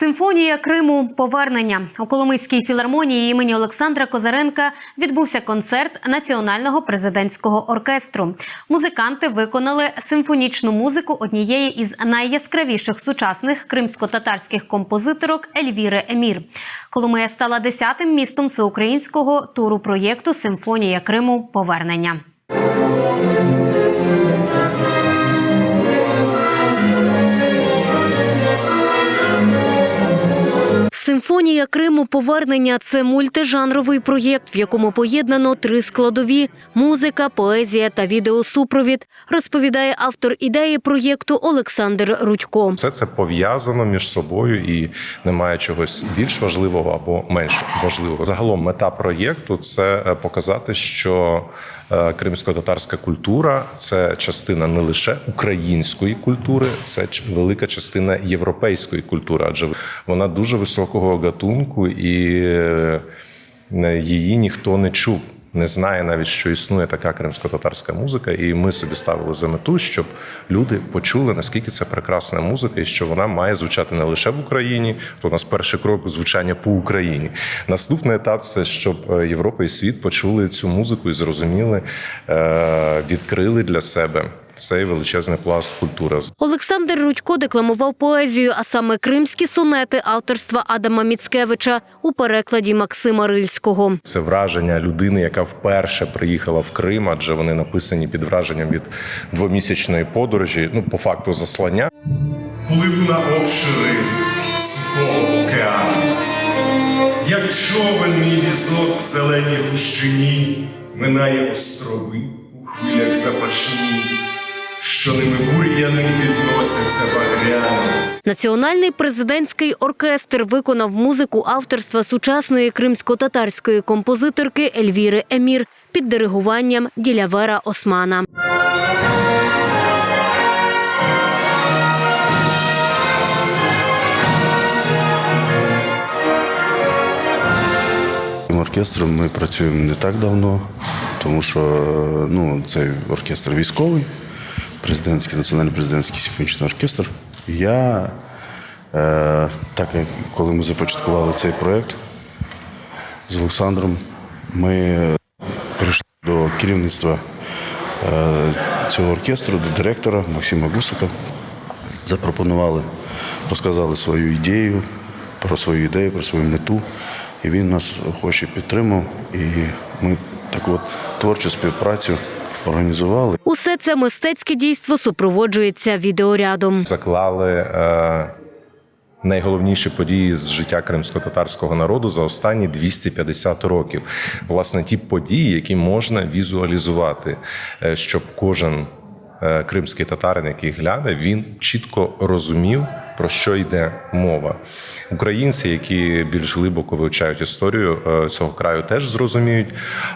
Симфонія Криму повернення у Коломийській філармонії імені Олександра Козаренка відбувся концерт національного президентського оркестру. Музиканти виконали симфонічну музику однієї із найяскравіших сучасних кримсько-татарських композиторок Ельвіри Емір. Коломия стала десятим містом всеукраїнського туру проєкту Симфонія Криму повернення. Симфонія Криму повернення це мультижанровий проєкт, в якому поєднано три складові: музика, поезія та відеосупровід, розповідає автор ідеї проєкту Олександр Рудько. Все це пов'язано між собою і немає чогось більш важливого або менш важливого. Загалом мета проєкту це е, показати, що е, кримсько-татарська культура це частина не лише української культури, це велика частина європейської культури, адже вона дуже високого гатунку і е, її ніхто не чув. Не знає навіть, що існує така кримсько-татарська музика, і ми собі ставили за мету, щоб люди почули наскільки це прекрасна музика, і що вона має звучати не лише в Україні. То у нас перший крок звучання по Україні. Наступний етап це щоб е, Європа і світ почули цю музику і зрозуміли, е, відкрили для себе цей величезний пласт культури. Олександр Рудько декламував поезію, а саме кримські сонети авторства Адама Міцкевича у перекладі Максима Рильського. Це враження людини, яка вперше приїхала в Крим, адже вони написані під враженням від двомісячної подорожі. Ну, по факту заслання. плив на обшири сухого океану. Як човен мій візок в зеленій гущині минає острови у хвилях запашні, що ними бур'яни підносяться багряно. Національний президентський оркестр виконав музику авторства сучасної кримсько-татарської композиторки Ельвіри Емір під диригуванням Ділявера Османа. Оркестром ми працюємо не так давно, тому що ну, цей оркестр військовий, президентський, національний президентський симфонічний оркестр. Я, е, так як коли ми започаткували цей проєкт з Олександром, ми прийшли до керівництва е, цього оркестру, до директора Максима Гусика, запропонували, розказали свою ідею, про свою ідею, про свою мету. І він нас охоче підтримав. І ми таку от творчу співпрацю організували. Усе це мистецьке дійство супроводжується відеорядом. заклали е, найголовніші події з життя кримсько-татарського народу за останні 250 років. Власне, ті події, які можна візуалізувати, е, щоб кожен е, кримський татарин, який гляне, він чітко розумів. Про що йде мова? Українці, які більш глибоко вивчають історію е, цього краю, теж зрозуміють.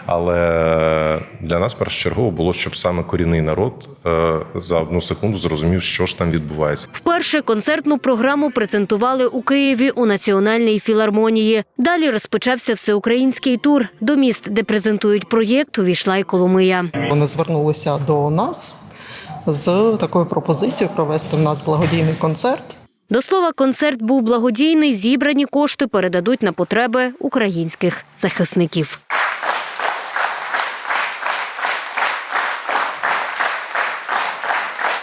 Але для нас першочергово було, щоб саме корінний народ е, за одну секунду зрозумів, що ж там відбувається. Вперше концертну програму презентували у Києві у Національній філармонії. Далі розпочався всеукраїнський тур. До міст, де презентують проєкт, увійшла й Коломия. Вони звернулися до нас з такою пропозицією провести в нас благодійний концерт. До слова, концерт був благодійний. Зібрані кошти передадуть на потреби українських захисників.